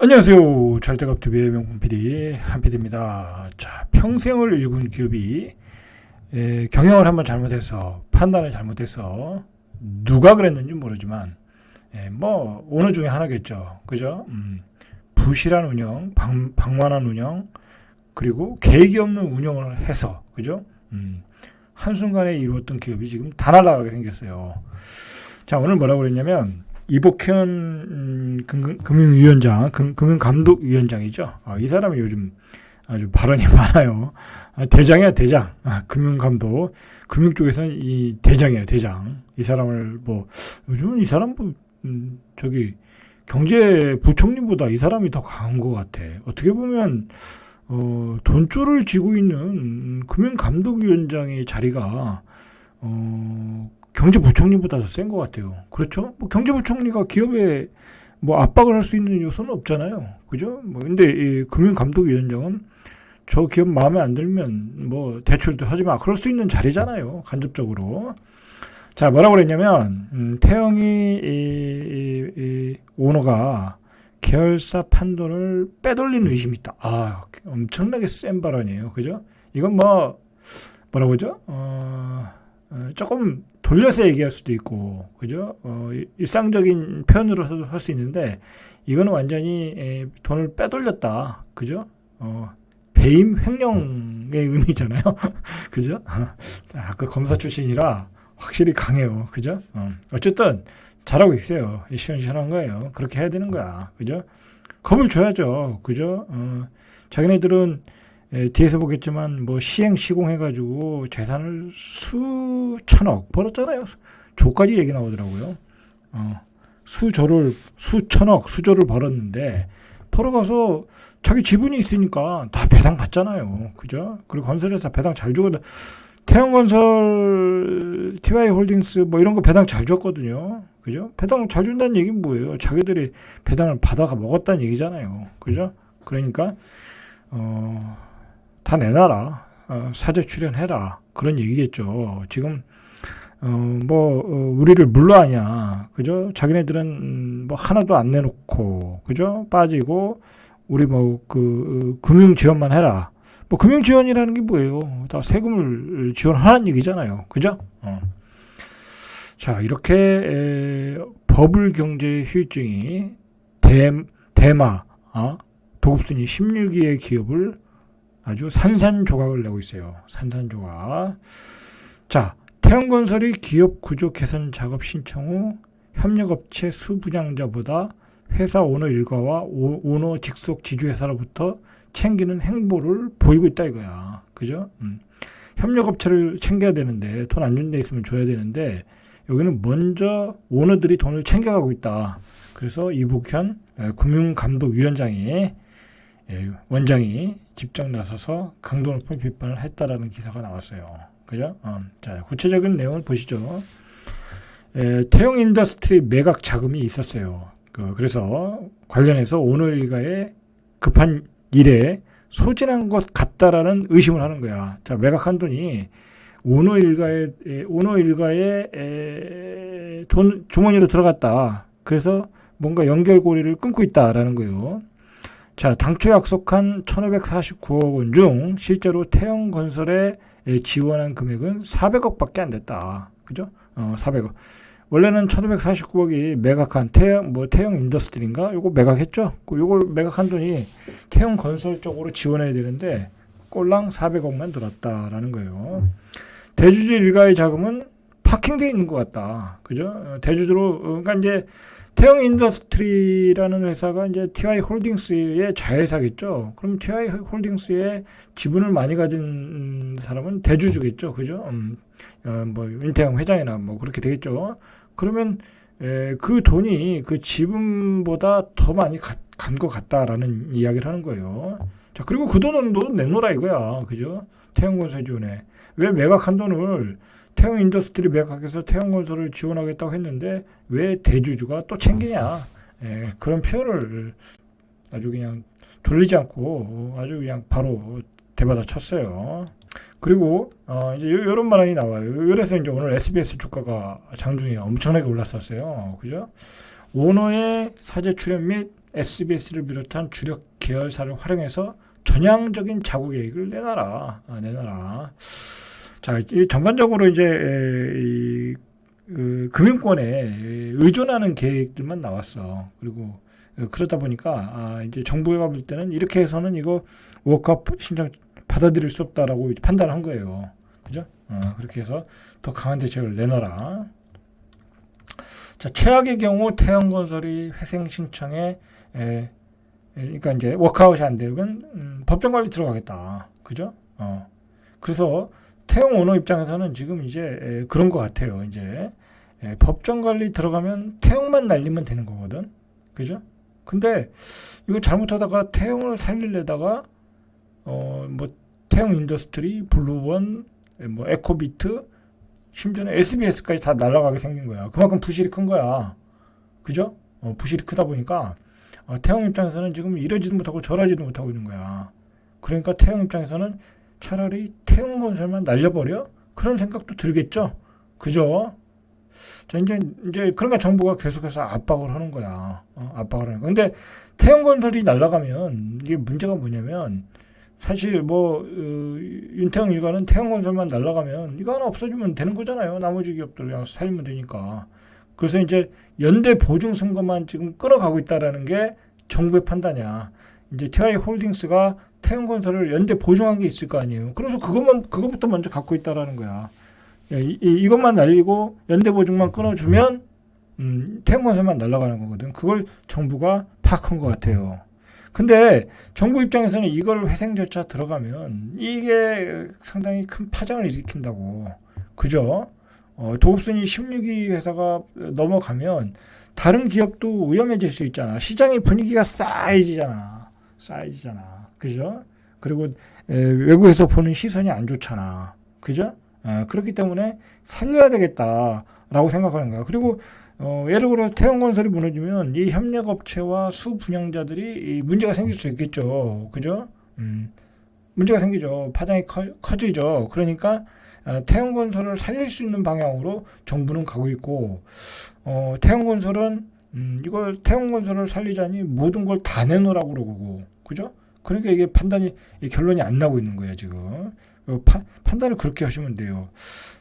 안녕하세요. 절대갑TV의 명품 PD 한PD입니다. 자, 평생을 일군 기업이 에, 경영을 한번 잘못해서 판단을 잘못해서 누가 그랬는지 모르지만 에, 뭐 어느 중에 하나겠죠. 그죠? 음, 부실한 운영, 방, 방만한 운영, 그리고 계획이 없는 운영을 해서 그죠? 음, 한순간에 이루었던 기업이 지금 다 날아가게 생겼어요. 자, 오늘 뭐라고 그랬냐면 이복현 음, 금, 금융위원장, 금, 금융감독위원장이죠. 아, 이 사람이 요즘 아주 발언이 많아요. 아, 대장이야 대장. 아, 금융감독. 금융 쪽에서는 이 대장이에요 대장. 이 사람을 뭐 요즘은 이 사람 뭐 음, 저기 경제부총리보다 이 사람이 더 강한 것 같아. 어떻게 보면 어, 돈줄을 쥐고 있는 음, 금융감독위원장의 자리가 어, 경제부총리보다 더 센 것 같아요. 그렇죠? 뭐 경제부총리가 기업에 뭐 압박을 할 수 있는 요소는 없잖아요. 그죠? 뭐 근데 이 금융감독위원장은 저 기업 마음에 안 들면 뭐 대출도 하지 마. 그럴 수 있는 자리잖아요. 간접적으로. 자, 뭐라고 그랬냐면 음, 태영이 이, 이, 이 오너가 계열사 판돈을 빼돌린 의심이 있다. 아, 엄청나게 센 발언이에요. 그죠? 이건 뭐 뭐라고 그러죠? 어, 어, 조금 돌려서 얘기할 수도 있고, 그죠? 어, 일상적인 표현으로 할수 있는데, 이거는 완전히 에, 돈을 빼돌렸다. 그죠? 어, 배임 횡령의 의미잖아요. 그죠? 자, 그 검사 출신이라 확실히 강해요. 그죠? 어, 어쨌든, 잘하고 있어요. 시원시원한 거예요. 그렇게 해야 되는 거야. 그죠? 겁을 줘야죠. 그죠? 어, 자기네들은 에, 뒤에서 보겠지만 뭐 시행 시공해가지고 재산을 수천억 벌었잖아요. 조까지 얘기 나오더라고요. 어, 수조를 수천억 수조를 벌었는데 벌어가서 자기 지분이 있으니까 다 배당 받잖아요. 그죠? 그리고 건설회사 배당 잘 주거든. 태양건설, TY홀딩스 뭐 이런 거 배당 잘 줬거든요. 그죠? 배당 잘 준다는 얘기는 뭐예요? 자기들이 배당을 받아가 먹었다는 얘기잖아요. 그죠? 그러니까 어, 다 내놔라. 어, 사제 출연해라. 그런 얘기겠죠. 지금, 어, 뭐, 어, 우리를 물러하냐. 그죠? 자기네들은, 음, 뭐, 하나도 안 내놓고, 그죠? 빠지고, 우리 뭐, 그, 어, 금융 지원만 해라. 뭐, 금융 지원이라는 게 뭐예요? 다 세금을 지원하는 얘기잖아요. 그죠? 어. 자, 이렇게, 에, 버블 경제 휴유증이 대, 대마, 어? 도급순위 16위의 기업을 아주 산산조각을 내고 있어요. 산산조각. 자, 태양건설이 기업 구조 개선 작업 신청 후 협력업체 수분양자보다 회사 오너 일가와 오 너 직속 지주회사로부터 챙기는 행보를 보이고 있다 이거야. 그죠? 음. 협력업체를 챙겨야 되는데 돈 안 준 데 있으면 줘야 되는데 여기는 먼저 오너들이 돈을 챙겨가고 있다. 그래서 이복현 금융감독위원장이 원장이 직접 나서서 강도 높은 비판을 했다라는 기사가 나왔어요. 그죠? 어, 자, 구체적인 내용을 보시죠. 에, 태용 인더스트리 매각 자금이 있었어요. 그, 래서 관련해서 오늘 일가의 급한 일에 소진한 것 같다라는 의심을 하는 거야. 자, 매각한 돈이 오너 일가의 오너 일가의 돈 주머니로 들어갔다. 그래서 뭔가 연결고리를 끊고 있다라는 거예요. 자, 당초 약속한 1,549억 원 중 실제로 태영건설에 지원한 금액은 400억밖에 안 됐다. 그죠? 어, 400억. 원래는 1,549억이 매각한 태영 뭐 태영 인더스트리인가? 요거 매각했죠? 그 요걸 매각한 돈이 태영 건설 쪽으로 지원해야 되는데 꼴랑 400억만 들었다라는 거예요. 대주주 일가의 자금은 파킹돼 있는 것 같다. 그죠? 어, 대주주로 어, 그러니까 이제 태영 인더스트리라는 회사가 이제 TI 홀딩스의 자회사겠죠. 그럼 TI 홀딩스의 지분을 많이 가진 사람은 대주주겠죠. 그죠? 음, 어, 뭐, 윤태영 회장이나 뭐 그렇게 되겠죠. 그러면 에, 그 돈이 그 지분보다 더 많이 간 것 같다라는 이야기를 하는 거예요. 자, 그리고 그 돈은 너 내놓으라 이거야. 그죠? 태영건설 지원에. 왜 매각한 돈을 태영 인더스트리 매각해서 태영건설을 지원하겠다고 했는데 왜 대주주가 또 챙기냐 예, 그런 표현을 아주 그냥 돌리지 않고 아주 그냥 바로 대받아 쳤어요. 그리고 어 이제 이런 말이 나와요. 그래서 이제 오늘 SBS 주가가 장중에 엄청나게 올랐었어요. 그죠? 오너의 사제 출연 및 SBS를 비롯한 주력 계열사를 활용해서 전향적인 자구 계획을 내놔라. 아, 내놔라. 자, 이 전반적으로 이제 에, 이, 그, 금융권에 의존하는 계획들만 나왔어. 그리고 어, 그러다 보니까 아, 이제 정부가 볼 때는 이렇게 해서는 이거 워크업 신청 받아들일 수 없다라고 판단한 거예요. 그죠? 어, 그렇게 해서 더 강한 대책을 내놔라. 자, 최악의 경우 태형건설이 회생 신청에 에, 에, 그러니까 이제 워크아웃이 안 되면 음, 법정 관리 들어가겠다. 그죠? 어. 그래서 태형 오너 입장에서는 지금 이제 에, 그런 것 같아요. 이제 에, 법정 관리 들어가면 태형만 날리면 되는 거거든. 그죠? 근데 이거 잘못하다가 태형을 살리려다가 어 뭐 태형 인더스트리, 블루원, 뭐 에코비트, 심지어는 SBS까지 다 날아가게 생긴 거야. 그만큼 부실이 큰 거야. 그죠? 어, 부실이 크다 보니까 어, 태형 입장에서는 지금 이러지도 못하고 저러지도 못하고 있는 거야. 그러니까 태형 입장에서는 차라리 태형 건설만 날려버려? 그런 생각도 들겠죠? 그죠? 자, 이제, 이제, 그러니까 정부가 계속해서 압박을 하는 거야. 어, 압박을 하는 거야. 근데 태형 건설이 날아가면 이게 문제가 뭐냐면 사실 뭐, 어, 윤태형 일가는 태형 건설만 날아가면 이거 하나 없어지면 되는 거잖아요. 나머지 기업들 그냥 살리면 되니까. 그래서 이제 연대 보증 선거만 지금 끌어가고 있다라는 게 정부의 판단이야. 이제 TI 홀딩스가 태형건설을 연대 보증한 게 있을 거 아니에요. 그래서 그것만 그것부터 먼저 갖고 있다라는 거야. 야, 이, 이, 것만 날리고 연대 보증만 끊어주면 음, 태형건설만 날아가는 거거든. 그걸 정부가 파악한 것 같아요. 근데 정부 입장에서는 이걸 회생 절차 들어가면 이게 상당히 큰 파장을 일으킨다고. 그죠? 어, 도급순위 16위 회사가 넘어가면 다른 기업도 위험해질 수 있잖아. 시장의 분위기가 싸해지잖아. 싸해지잖아. 그죠? 그리고 에, 외국에서 보는 시선이 안 좋잖아. 그죠? 에, 그렇기 때문에 살려야 되겠다라고 생각하는 거야. 그리고 어, 예를 들어 태형건설이 무너지면 이 협력업체와 수분양자들이 이 문제가 생길 수 있겠죠. 그죠? 음, 문제가 생기죠. 파장이 커, 커지죠. 그러니까 어, 태형건설을 살릴 수 있는 방향으로 정부는 가고 있고 어, 태형건설은 음, 이걸 태형건설을 살리자니 모든 걸 다 내놓으라고 그러고 그죠? 그러니까 이게 판단이 결론이 안 나고 있는 거예요 지금 어, 파, 판단을 그렇게 하시면 돼요.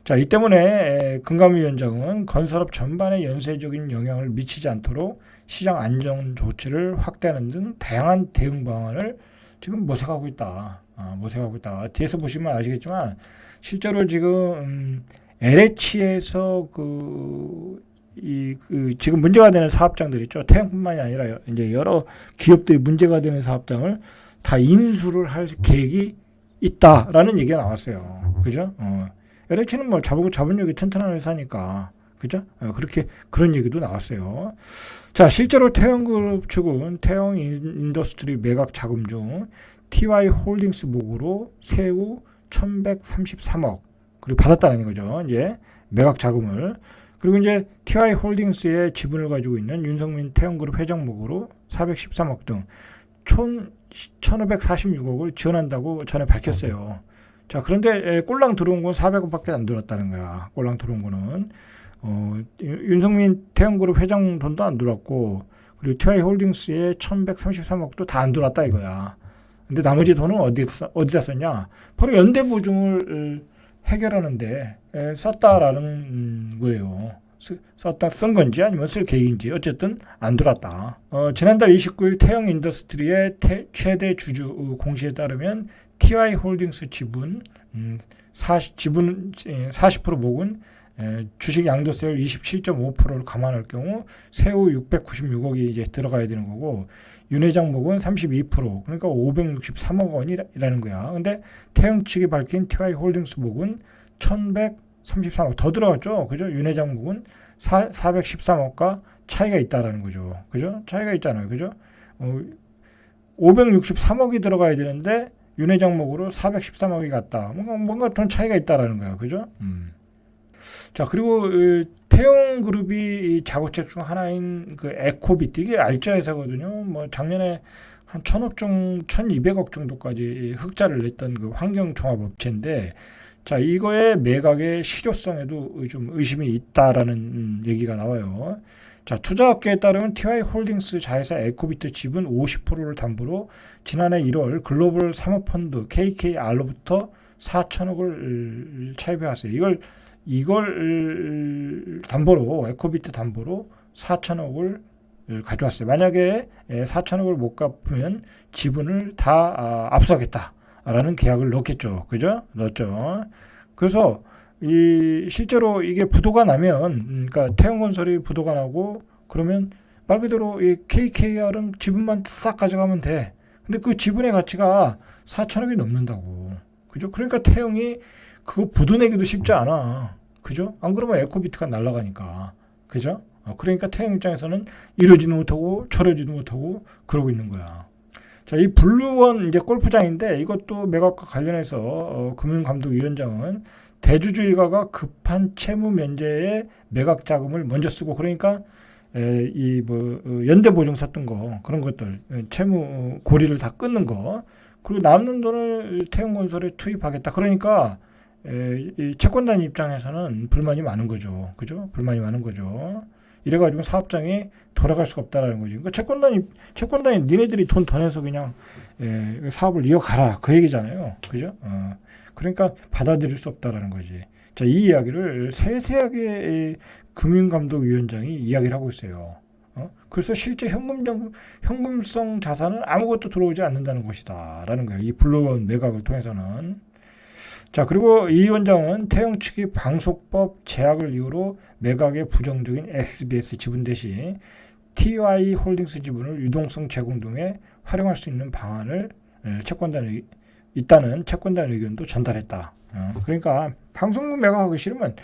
자, 이 때문에 금감위원장은 건설업 전반에 연쇄적인 영향을 미치지 않도록 시장 안정 조치를 확대하는 등 다양한 대응 방안을 지금 모색하고 있다. 아, 모색하고 있다. 뒤에서 보시면 아시겠지만 실제로 지금 음, LH에서 그, 이, 그, 지금 문제가 되는 사업장들 있죠. 태양뿐만이 아니라 이제 여러 기업들이 문제가 되는 사업장을 다 인수를 할 계획이 있다라는 얘기가 나왔어요. 그죠? 어. LH는 뭐 자본, 자본력이 튼튼한 회사니까. 그죠? 어, 그렇게, 그런 얘기도 나왔어요. 자, 실제로 태영그룹 측은 태영 인더스트리 매각 자금 중 TY 홀딩스 목으로 세후 1133억 그리고 받았다는 거죠. 이제 매각 자금을 그리고 이제 TY 홀딩스의 지분을 가지고 있는 윤성민 태영그룹 회장목으로 413억 등 총 1546억을 지원한다고 전에 밝혔어요. 자, 그런데 꼴랑 들어온 건 400억밖에 안 들었다는 거야. 꼴랑 들어온 거는. 어, 윤성민 태영그룹 회장 돈도 안 들었고, 그리고 TI 홀딩스의 1133억도 다 안 들었다 이거야. 근데 나머지 돈은 어디서, 어디다 썼냐? 바로 연대 보증을 해결하는데 썼다라는 거예요. 썼다 쓴 건지 아니면 쓸 계획인지 어쨌든 안 들었다. 어, 지난달 29일 태영 인더스트리의 태, 최대 주주 공시에 따르면 TY 홀딩스 지분 음, 40, 지분 40% 목은 에, 주식 양도세율 27.5%를 감안할 경우 세후 696억이 이제 들어가야 되는 거고 윤회장 목은 32% 그러니까 563억 원이라는 거야. 근데 태영 측이 밝힌 TY 홀딩스 목은 1133억 더 들어갔죠. 그죠? 윤회장 목은 4, 413억과 차이가 있다라는 거죠. 그죠? 차이가 있잖아요. 그죠? 어, 563억이 들어가야 되는데 윤회 장목으로 413억이 갔다. 뭔가, 뭔가 돈 차이가 있다라는 거야. 그죠? 음. 자, 그리고 태용 그룹이 자구책 중 하나인 그 에코비트 이게 알짜 회사거든요. 뭐 작년에 한 천억 정도, 천이백억 정도까지 흑자를 냈던 그 환경 종합 업체인데 자, 이거의 매각의 실효성에도 좀 의심이 있다라는 얘기가 나와요. 자, 투자 업계에 따르면 TY 홀딩스 자회사 에코비트 지분 50%를 담보로 지난해 1월 글로벌 사모펀드 KKR로부터 4천억을 차입해왔어요. 이걸 이걸 담보로 에코비트 담보로 4천억을 가져왔어요. 만약에 4천억을 못 갚으면 지분을 다 아, 압수하겠다 라는 계약을 넣겠죠. 그죠? 넣었죠. 그래서 이 실제로 이게 부도가 나면 음, 그러니까 태영건설이 부도가 나고 그러면 말 그대로 이 KKR은 지분만 싹 가져가면 돼. 근데 그 지분의 가치가 4천억이 넘는다고. 그죠? 그러니까 태영이 그거 부도 내기도 쉽지 않아. 그죠? 안 그러면 에코비트가 날아가니까. 그죠? 어, 그러니까 태영 입장에서는 이러지도 못하고 저러지도 못하고 그러고 있는 거야. 자, 이 블루원 이제 골프장인데 이것도 매각과 관련해서 어, 금융감독위원장은 대주주 일가가 급한 채무 면제에 매각 자금을 먼저 쓰고 그러니까 이뭐 어, 연대 보증 샀던 거 그런 것들 채무 고리를 다 끊는 거 그리고 남는 돈을 태용건설에 투입하겠다. 그러니까 에, 이 채권단 입장에서는 불만이 많은 거죠. 그죠? 불만이 많은 거죠 이래가지고 사업장이 돌아갈 수가 없다라는 거죠 그러니까 채권단이 채권단이 니네들이 돈 더 내서 그냥 에, 사업을 이어가라 그 얘기잖아요 그죠 어. 그러니까 받아들일 수 없다라는 거지. 자, 이 이야기를 세세하게 금융감독위원장이 이야기를 하고 있어요. 어? 그래서 실제 현금적, 현금성 자산은 아무것도 들어오지 않는다는 것이다. 라는 거예요. 이 블루원 매각을 통해서는. 자, 그리고 이 위원장은 태영 측이 방속법 제약을 이유로 매각에 부정적인 SBS 지분 대신 TY 홀딩스 지분을 유동성 제공 등에 활용할 수 있는 방안을 채권단에 있다는 채권단 의견도 전달했다. 어, 그러니까 방송국 매각하기 싫으면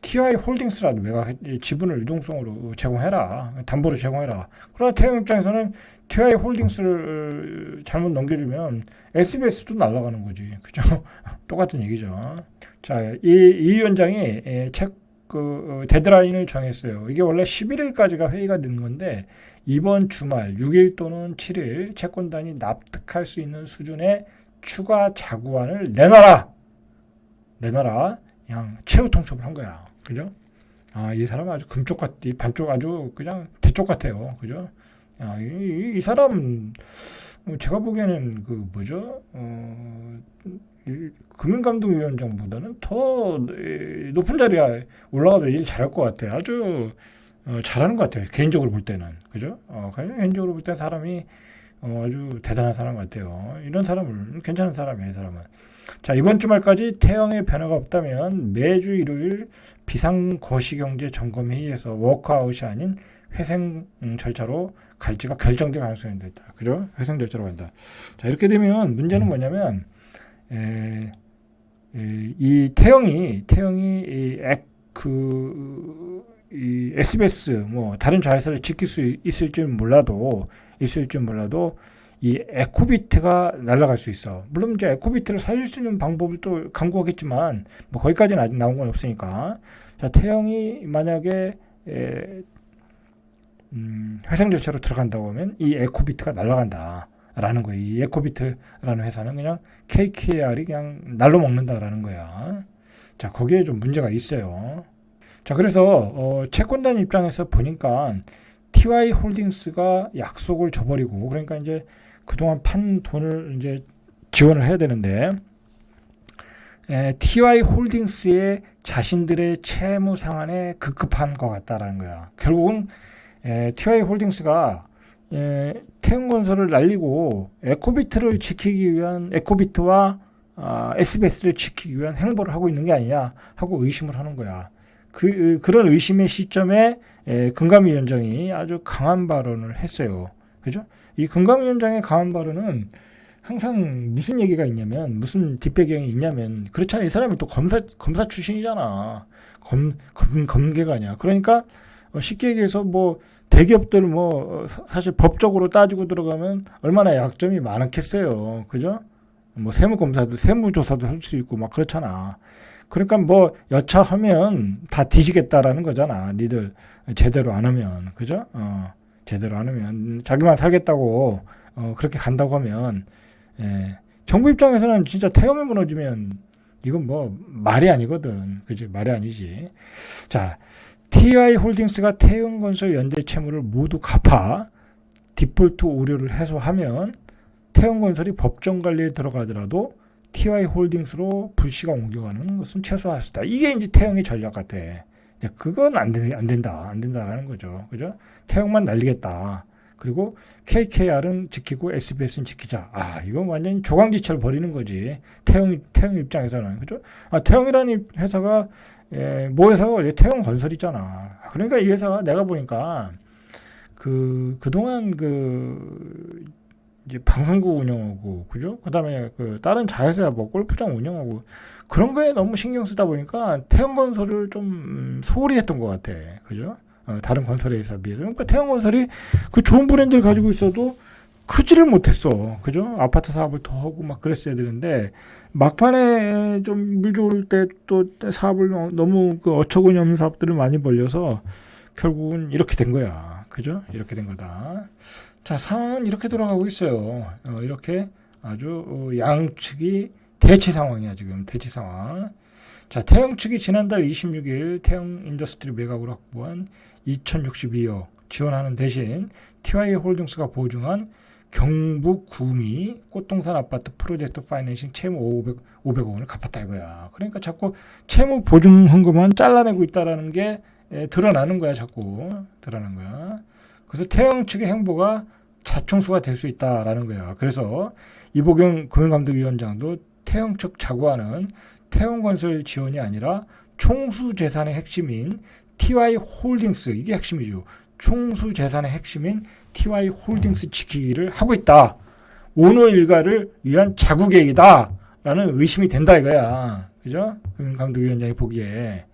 TI 홀딩스라도 매각 지분을 유동성으로 제공해라. 담보로 제공해라. 그러나 태영 입장에서는 TI 홀딩스를 잘못 넘겨주면 SBS도 날아가는 거지. 그죠? 똑같은 얘기죠. 자, 이, 이 위원장이 책, 그, 어, 데드라인을 정했어요. 이게 원래 11일까지가 회의가 되는 건데, 이번 주말 6일 또는 7일 채권단이 납득할 수 있는 수준의 추가 자구안을 내놔라. 내놔라. 그냥 최후 통첩을 한 거야. 그죠? 아, 이 사람 아주 금쪽 같, 이 반쪽 아주 그냥 대쪽 같아요. 그죠? 아, 이, 이 사람, 뭐 제가 보기에는 그 뭐죠? 어, 금융감독위원장보다는 더 높은 자리에 올라가도 일 잘할 것 같아요. 아주 어, 잘하는 것 같아요. 개인적으로 볼 때는. 그죠? 어, 개인적으로 볼 때 사람이 어, 아주 대단한 사람 같아요. 이런 사람을 괜찮은 사람이에요, 이 사람은. 자, 이번 주말까지 태형의 변화가 없다면 매주 일요일 비상 거시경제 점검회의에서 워크아웃이 아닌 회생 음, 절차로 갈지가 결정될 가능성이 있다. 그죠? 회생 절차로 간다. 자, 이렇게 되면 문제는 뭐냐면, 에, 에, 이 태형이, 태형이 이 액, 그, 이 SBS, 뭐, 다른 좌회사를 지킬 수 있을지는 몰라도 있을 줄 몰라도 이 에코비트가 날아갈 수 있어. 물론 이제 에코비트를 살릴 수 있는 방법을 또 강구하겠지만 뭐 거기까지는 아직 나온 건 없으니까. 자 태영이 만약에 에, 음, 회생 절차로 들어간다고 하면 이 에코비트가 날아간다. 라는 거예요. 이 에코비트라는 회사는 그냥 KKR이 그냥 날로 먹는다라는 거야. 자, 거기에 좀 문제가 있어요. 자, 그래서, 어, 채권단 입장에서 보니까 TY 홀딩스가 약속을 줘버리고 그러니까 이제 그동안 판 돈을 이제 지원을 해야 되는데 에, TY 홀딩스의 자신들의 채무 상환에 급급한 것 같다라는 거야. 결국은 에, TY 홀딩스가 에, 태양건설을 날리고 에코비트를 지키기 위한 에코비트와 아, SBS를 지키기 위한 행보를 하고 있는 게 아니냐 하고 의심을 하는 거야. 그 그런 의심의 시점에 예, 금감위원장이 아주 강한 발언을 했어요. 그죠? 이 금감위원장의 강한 발언은 항상 무슨 얘기가 있냐면 무슨 뒷배경이 있냐면 그렇잖아요. 이 사람이 또 검사 검사 출신이잖아. 검, 검 검계가 아니야. 그러니까 어, 쉽게 얘기해서 뭐 대기업들 뭐 사실 법적으로 따지고 들어가면 얼마나 약점이 많겠어요. 그죠? 뭐 세무검사도 세무조사도 할 수 있고 막 그렇잖아. 그러니까 뭐 여차하면 다 뒤지겠다라는 거잖아. 니들 제대로 안 하면 그죠? 어, 제대로 안 하면 자기만 살겠다고 어, 그렇게 간다고 하면 예. 정부 입장에서는 진짜 태형이 무너지면 이건 뭐 말이 아니거든. 그지? 말이 아니지. 자, TI 홀딩스가 태형건설 연대 채무를 모두 갚아 디폴트 오류를 해소하면 태형건설이 법정 관리에 들어가더라도 TI 홀딩스로 불씨가 옮겨가는 것은 최소화할 수 있다. 이게 이제 태형의 전략 같아. 그건 안, 되, 안 된다. 안 된다라는 거죠. 그죠? 태형만 날리겠다. 그리고 KKR은 지키고 SBS는 지키자. 아, 이건 완전 조강지철 벌이는 거지. 태형, 태형 입장에서는. 그죠? 아, 태형이라는 회사가, 예, 뭐 회사가 태형 건설 있잖아. 그러니까 이 회사가 내가 보니까 그, 그동안 그, 이제 방송국 운영하고, 그죠? 그 다음에 그 다른 자회사 뭐 골프장 운영하고 그런 거에 너무 신경 쓰다 보니까 태형 건설을 좀 음, 소홀히 했던 것 같아. 그죠? 어, 다른 건설 회사에 비해. 그러니까 태형건설이 그 좋은 브랜드를 가지고 있어도 크지를 못했어. 그죠? 아파트 사업을 더 하고 막 그랬어야 되는데 막판에 좀 물 좋을 때 또 사업을 너- 너무 그 어처구니 없는 사업들을 많이 벌려서 결국은 이렇게 된 거야. 그죠? 이렇게 된 거다. 자, 상황은 이렇게 돌아가고 있어요. 어, 이렇게 아주 어, 양측이 대치 상황이야, 지금. 대치 상황. 자, 태영 측이 지난달 26일 태영 인더스트리 매각으로 확보한 2062억 지원하는 대신 TY 홀딩스가 보증한 경북 구미 꽃동산 아파트 프로젝트 파이낸싱 채무 500, 500억 원을 갚았다 이거야. 그러니까 자꾸 채무 보증 헌금만 잘라내고 있다라는 게 에, 드러나는 거야, 자꾸. 드러나는 거야. 그래서 태영 측의 행보가 자충수가 될 수 있다라는 거야. 그래서 이보경 금융감독위원장도 태영 측 자구안은 태영건설 지원이 아니라 총수 재산의 핵심인 TY 홀딩스 이게 핵심이죠. 총수 재산의 핵심인 TY 홀딩스 지키기를 하고 있다. 오너 일가를 위한 자구 계획이다라는 의심이 된다 이거야. 그죠? 금융감독위원장이 보기에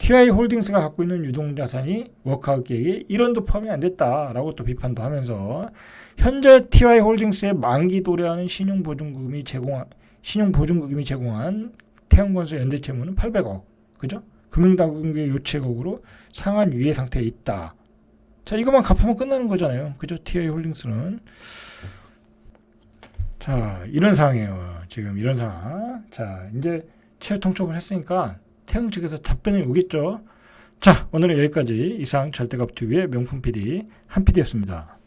TI 홀딩스가 갖고 있는 유동자산이 워크아웃 계획에 1원도 포함이 안 됐다라고 또 비판도 하면서 현재 TI 홀딩스의 만기 도래하는 신용보증금이 제공한 신용보증금이 제공한 태양건설 연대채무는 800억. 그죠? 금융당국의 요체국으로 상한 위해 상태에 있다. 자, 이것만 갚으면 끝나는 거잖아요. 그죠? TI 홀딩스는. 자, 이런 상황이에요. 지금 이런 상황. 자, 이제 최후 통첩을 했으니까 태양 측에서 답변이 오겠죠. 자, 오늘은 여기까지 이상 절대값 TV의 명품 PD 한 PD였습니다.